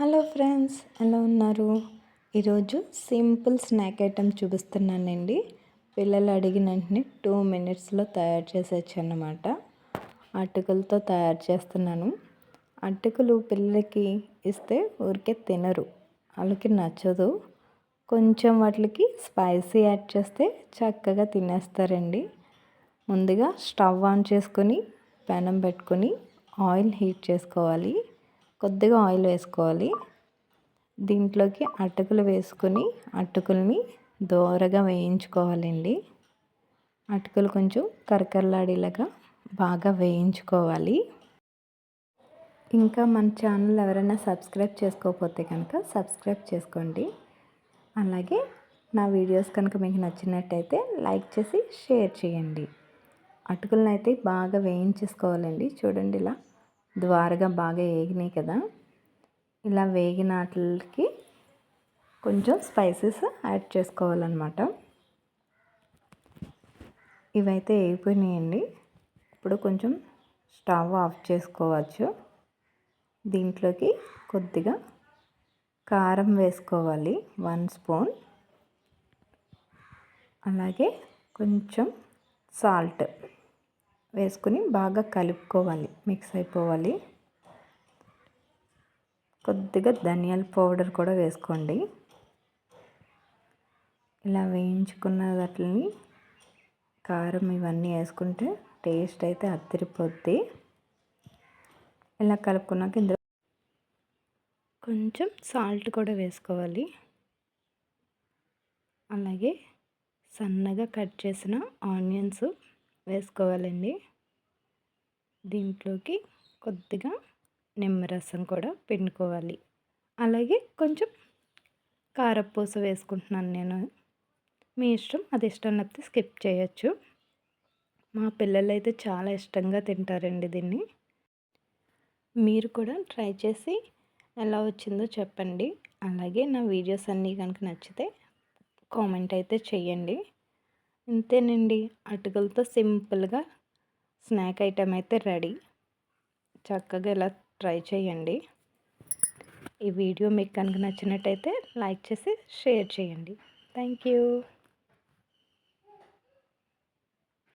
Hello friends ఎలా ఉన్నారు? ఈరోజు సింపుల్ స్నాక్ ఐటెం చూపిస్తున్నానండి. పిల్లలు అడిగిన వెంటనే టూ మినిట్స్లో తయారు చేసేచ్చు అన్నమాట అటుకులతో తయారు చేస్తున్నాను. అటుకులు పిల్లలకి ఇస్తే ఊరికే తినరు వాళ్ళకి నచ్చదు. కొంచెం వాటికి స్పైసీ యాడ్ చేస్తే చక్కగా తినేస్తారండి. ముందుగా స్టవ్ ఆన్ చేసుకొని పెనం పెట్టుకొని ఆయిల్ హీట్ చేసుకోవాలి. కొద్దిగా ఆయిల్ వేసుకోవాలి. దీంట్లోకి అటుకులు వేసుకుని అటుకుల్ని దోరగా వేయించుకోవాలండి. అటుకులు కొంచెం కరకరలాడేలాగా బాగా వేయించుకోవాలి. ఇంకా మన ఛానల్ ఎవరైనా సబ్స్క్రైబ్ చేసుకోకపోతే కనుక సబ్స్క్రైబ్ చేసుకోండి. అలాగే నా వీడియోస్ కనుక మీకు నచ్చినట్టయితే లైక్ చేసి షేర్ చేయండి. అటుకులను అయితే బాగా వేయించేసుకోవాలండి. చూడండి ఇలా ద్వారగా బాగా వేగినాయి కదా. ఇలా వేగిన వాటికి కొంచెం స్పైసెస్ యాడ్ చేసుకోవాలన్నమాట. ఇవైతే వేగిపోయినాయండి ఇప్పుడు కొంచెం స్టవ్ ఆఫ్ చేసుకోవచ్చు. దీంట్లోకి కొద్దిగా కారం వేసుకోవాలి. One spoon. అలాగే కొంచెం సాల్ట్. వేసుకుని బాగా కలుపుకోవాలి మిక్స్ అయిపోవాలి. కొద్దిగా ధనియాల పౌడర్ కూడా వేసుకోండి. ఇలా వేయించుకున్న వాటిని కారం ఇవన్నీ వేసుకుంటే టేస్ట్ అయితే అద్దరిపోద్ది. ఇలా కలుపుకున్నాక ఇందులో కొంచెం సాల్ట్ కూడా వేసుకోవాలి. అలాగే సన్నగా కట్ చేసిన ఆనియన్స్ వేసుకోవాలండి. దీంట్లోకి కొద్దిగా నిమ్మరసం కూడా పిండుకోవాలి. అలాగే కొంచెం కారపూస వేసుకుంటున్నాను నేను. మీ ఇష్టం అది ఇష్టం లేకపోతే స్కిప్ చేయొచ్చు. మా పిల్లలు అయితే చాలా ఇష్టంగా తింటారండి దీన్ని. మీరు కూడా ట్రై చేసి ఎలా వచ్చిందో చెప్పండి. అలాగే నా వీడియోస్ అన్నీ కనుక నచ్చితే కామెంట్ అయితే చేయండి. ఇంతేనండి. అటుకులతో సింపుల్గా స్నాక్ ఐటెం అయితే రెడీ. చక్కగా ఇలా ట్రై చేయండి. ఈ వీడియో మీకు కనుక నచ్చినట్టయితే లైక్ చేసి షేర్ చేయండి. Thank you